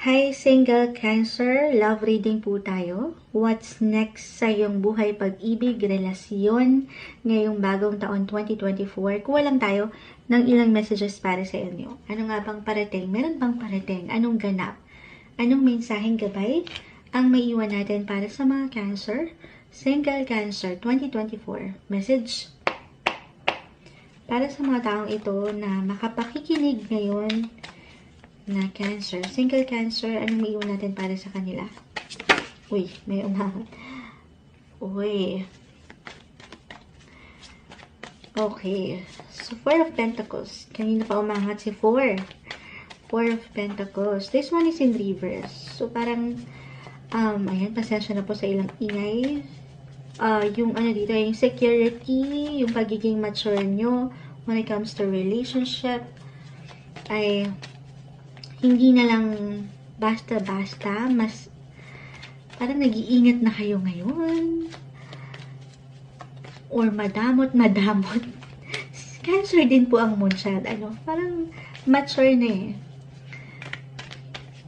Hi, single cancer. Love reading po tayo. What's next sa iyong buhay, pag-ibig, relasyon, ngayong bagong taon 2024? Kuha lang tayo ng ilang messages para sa inyo. Ano nga bang parating? Meron bang parating? Anong ganap? Anong mensaheng gabay ang maiwan natin para sa mga cancer? Single Cancer 2024. Message para sa mga taong ito na makapakikinig ngayon na cancer. Single cancer, anong maiwan natin para sa kanila? Uy, may umangat. Uy. Okay. So, Four of Pentacles. Kanina pa umangat si Four. Four of Pentacles. This one is in reverse. So, parang, um, ayan, pasensya na po sa ilang ingay. Uh, yung ano dito, yung security, yung pagiging mature nyo when it comes to relationship, ay hindi na lang basta-basta, mas parang nag-iingat na kayo ngayon. Or madamot-madamot. Cancer din po ang moonshot. Ano, parang mature na eh.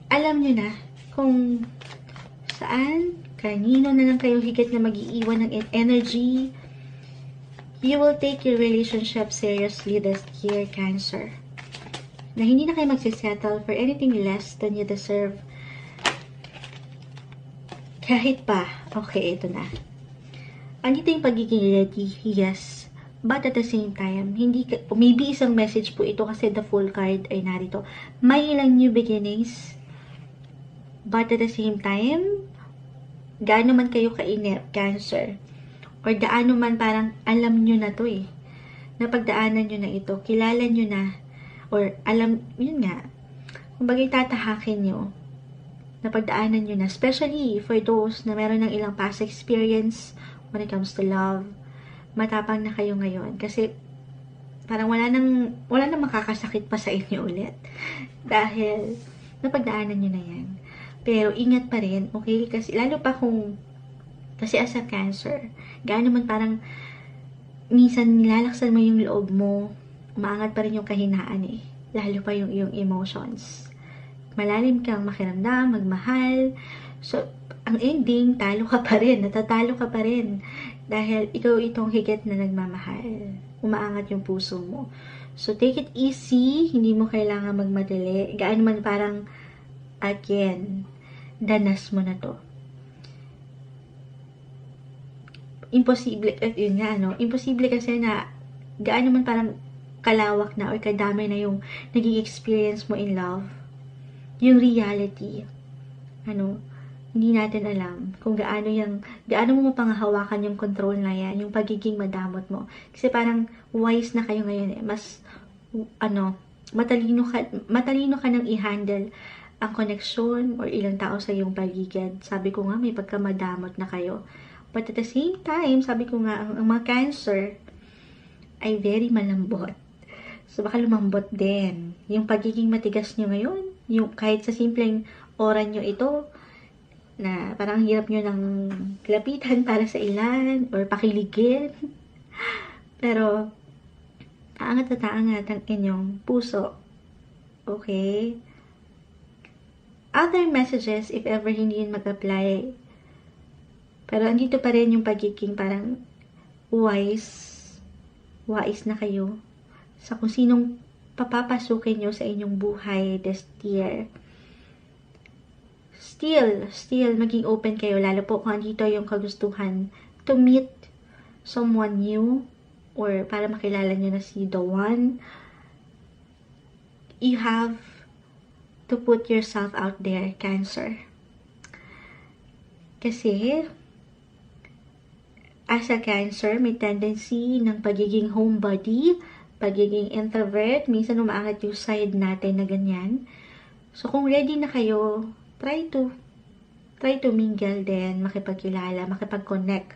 Alam nyo na kung saan, kanino na lang kayo higit na mag-iiwan ng energy. You will take your relationship seriously this year, Cancer na hindi na kayo magsisettle for anything less than you deserve. Kahit pa, okay, ito na. Andito yung pagiging ready, yes. But at the same time, hindi ka, maybe isang message po ito kasi the full card ay narito. May ilang new beginnings, but at the same time, gaano man kayo kainip, cancer, or gaano man parang alam nyo na to eh, napagdaanan nyo na ito, kilala nyo na, or alam, yun nga, kumbaga tatahakin nyo, na pagdaanan nyo na, especially for those na meron ng ilang past experience when it comes to love, matapang na kayo ngayon. Kasi, parang wala nang, wala nang makakasakit pa sa inyo ulit. Dahil, napagdaanan nyo na yan. Pero, ingat pa rin, okay? Kasi, lalo pa kung, kasi as a cancer, gaano man parang, minsan nilalaksan mo yung loob mo, umaangat pa rin yung kahinaan eh. Lalo pa yung iyong emotions. Malalim kang makiramdam, magmahal. So, ang ending, talo ka pa rin, natatalo ka pa rin. Dahil ikaw itong higit na nagmamahal. Umaangat yung puso mo. So, take it easy. Hindi mo kailangan magmadali. Gaan man parang, again, danas mo na to. Imposible, eh, yun nga, no? Imposible kasi na, gaano man parang kalawak na or kadami na yung naging experience mo in love. Yung reality. Ano, hindi natin alam kung gaano yung, gaano mo mapanghahawakan yung control na yan, yung pagiging madamot mo. Kasi parang wise na kayo ngayon eh. Mas, ano, matalino ka, matalino ka nang i-handle ang connection or ilang tao sa iyong paligid. Sabi ko nga, may pagkamadamot na kayo. But at the same time, sabi ko nga, ang, ang mga cancer ay very malambot. So, baka lumambot din. Yung pagiging matigas nyo ngayon, yung kahit sa simpleng oran nyo ito, na parang hirap nyo ng lapitan para sa ilan, or pakiligin. Pero, taangat na taangat ang inyong puso. Okay? Other messages, if ever hindi yun mag-apply, pero andito pa rin yung pagiging parang wise, wise na kayo sa kung sinong papapasukin nyo sa inyong buhay this year. Still, still, maging open kayo, lalo po kung dito yung kagustuhan to meet someone new or para makilala nyo na si the one. You have to put yourself out there, Cancer. Kasi, as a Cancer, may tendency ng pagiging homebody, pagiging introvert, minsan umaangat yung side natin na ganyan. So, kung ready na kayo, try to, try to mingle din, makipagkilala, makipag-connect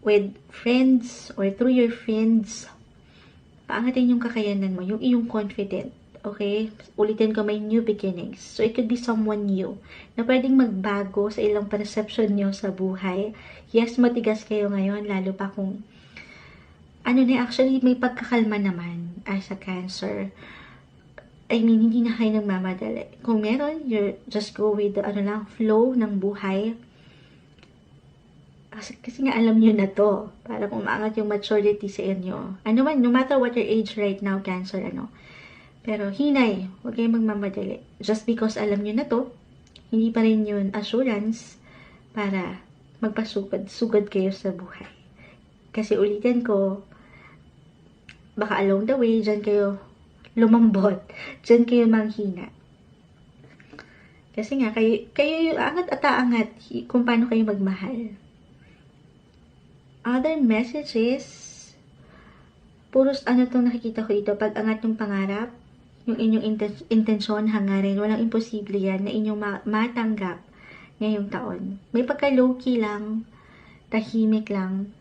with friends or through your friends. Paangatin yung kakayanan mo, yung iyong confident. Okay? Ulitin ko, may new beginnings. So, it could be someone new na pwedeng magbago sa ilang perception nyo sa buhay. Yes, matigas kayo ngayon, lalo pa kung ano na, actually, may pagkakalma naman as a cancer. I mean, hindi na kayo nagmamadali. Kung meron, you just go with the, ano lang, flow ng buhay. Kasi, kasi nga alam nyo na to. Para umangat yung maturity sa inyo. Ano man, no matter what your age right now, cancer, ano. Pero hinay, huwag kayong magmamadali. Just because alam nyo na to, hindi pa rin yun assurance para magpasugad sugad kayo sa buhay. Kasi ulitin ko, baka along the way, dyan kayo lumambot. Dyan kayo manghina. Kasi nga, kayo, kayo yung angat at aangat kung paano kayo magmahal. Other messages, puros ano tong nakikita ko ito, pag angat ng pangarap, yung inyong inten- intensyon, hangarin, walang imposible yan na inyong ma- matanggap ngayong taon. May pagka low-key lang, tahimik lang,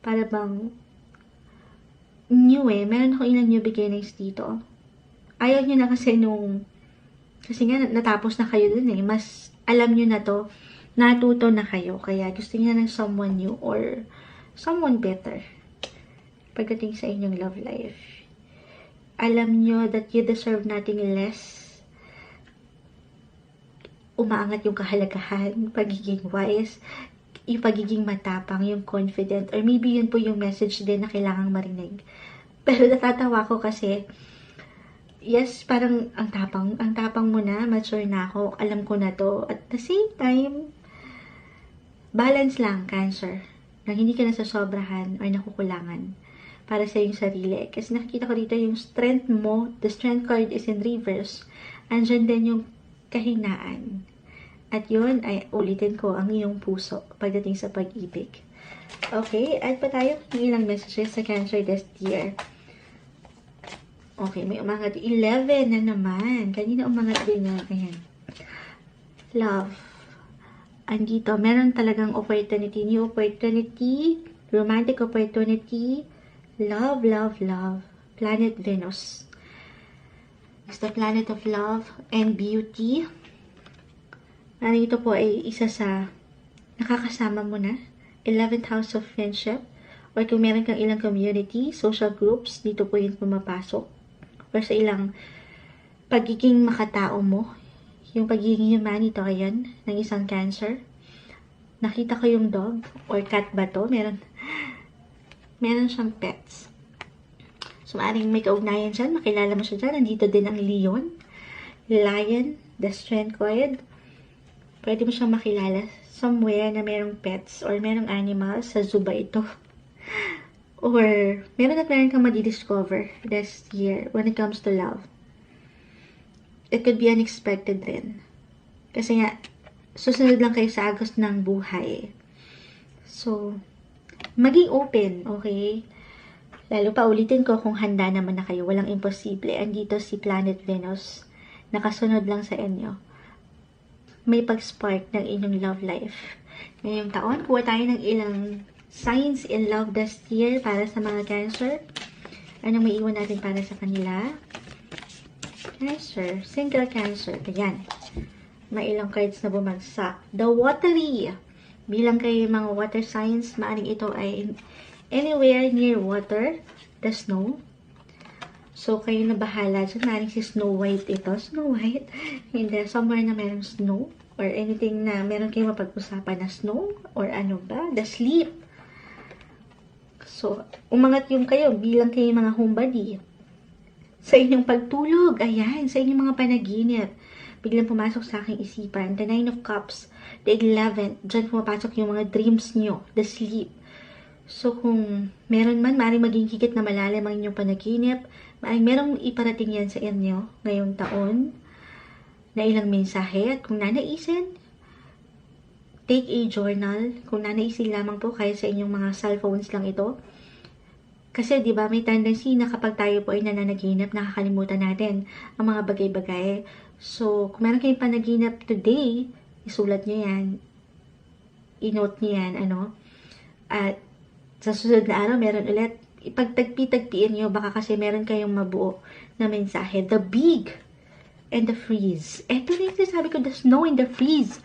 para bang new eh. Meron ako ilang new beginnings dito. Ayaw nyo na kasi nung kasi nga natapos na kayo dun eh. Mas alam nyo na to. Natuto na kayo. Kaya gusto nyo ng someone new or someone better. Pagdating sa inyong love life. Alam nyo that you deserve nothing less. Umaangat yung kahalagahan, pagiging wise, yung pagiging matapang, yung confident, or maybe yun po yung message din na kailangang marinig. Pero natatawa ko kasi, yes, parang ang tapang, ang tapang mo na, mature na ako, alam ko na to. At the same time, balance lang, cancer. Nang hindi ka nasasobrahan or nakukulangan para sa iyong sarili. Kasi nakikita ko dito yung strength mo, the strength card is in reverse. Andyan din yung kahinaan. At yun ay ulitin ko ang iyong puso pagdating sa pag-ibig. Okay, add pa tayo ng ilang messages sa Cancer this year. Okay, may umangat. 11 na naman. Kanina umangat din na. Ayan. Love. Andito, meron talagang opportunity. New opportunity. Romantic opportunity. Love, love, love. Planet Venus. It's the planet of love and beauty. Ito po ay isa sa nakakasama mo na. 11th house of friendship. Or kung meron kang ilang community, social groups, dito po yun pumapasok. Or sa ilang pagiging makatao mo. Yung pagiging humanito ayan, ng isang cancer. Nakita ko yung dog or cat ba to? Meron, meron siyang pets. So, maaaring may kaugnayan dyan. Makilala mo siya dyan. Nandito din ang leon. Lion, the strength card pwede mo siyang makilala somewhere na merong pets or merong animals sa zoo ba ito. or meron at meron kang madidiscover this year when it comes to love. It could be unexpected rin. Kasi nga, susunod lang kayo sa agos ng buhay. So, maging open, okay? Lalo pa ulitin ko kung handa naman na kayo. Walang imposible. Andito si Planet Venus. Nakasunod lang sa inyo may pag-spark ng inyong love life. Ngayong taon, kuha tayo ng ilang signs in love this year para sa mga Cancer. Anong may iwan natin para sa kanila? Cancer. Single Cancer. Ayan. May ilang cards na bumagsak. The Watery. Bilang kayo mga water signs, maaring ito ay anywhere near water. The snow. So, kayo na bahala dyan. Maring si Snow White ito. Snow White. Hindi. Somewhere na merong snow. Or anything na meron kayong mapag-usapan na snow. Or ano ba? The sleep. So, umangat yung kayo bilang kayo mga homebody. Sa inyong pagtulog. Ayan. Sa inyong mga panaginip. Biglang pumasok sa aking isipan. The Nine of Cups. The Eleventh. Diyan pumapasok yung mga dreams nyo. The sleep. So, kung meron man, maaaring maging higit na malalim ang inyong panaginip, maaaring merong iparating yan sa inyo ngayong taon na ilang mensahe. At kung nanaisin, take a journal. Kung nanaisin lamang po, kaya sa inyong mga cellphones lang ito. Kasi, di ba, may tendency na kapag tayo po ay nananaginip, nakakalimutan natin ang mga bagay-bagay. So, kung meron kayong panaginip today, isulat nyo yan. I-note nyo yan, ano. At, sa susunod na araw, meron ulit ipagtagpi-tagpiin nyo, baka kasi meron kayong mabuo na mensahe. The big and the freeze. Ito na yung sabi ko, the snow and the freeze.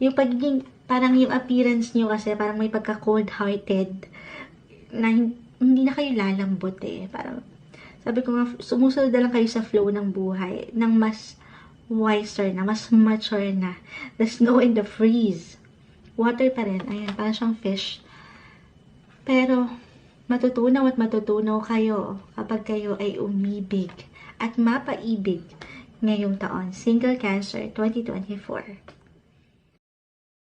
Yung pagiging, parang yung appearance nyo kasi, parang may pagka-cold-hearted na hindi na kayo lalambot eh. Parang, sabi ko nga, sumusunod na lang kayo sa flow ng buhay, ng mas wiser na, mas mature na. The snow and the freeze. Water pa rin. Ayan, parang siyang fish. Pero, Matutunaw at matutunaw kayo kapag kayo ay umibig at mapaibig ngayong taon. Single Cancer 2024.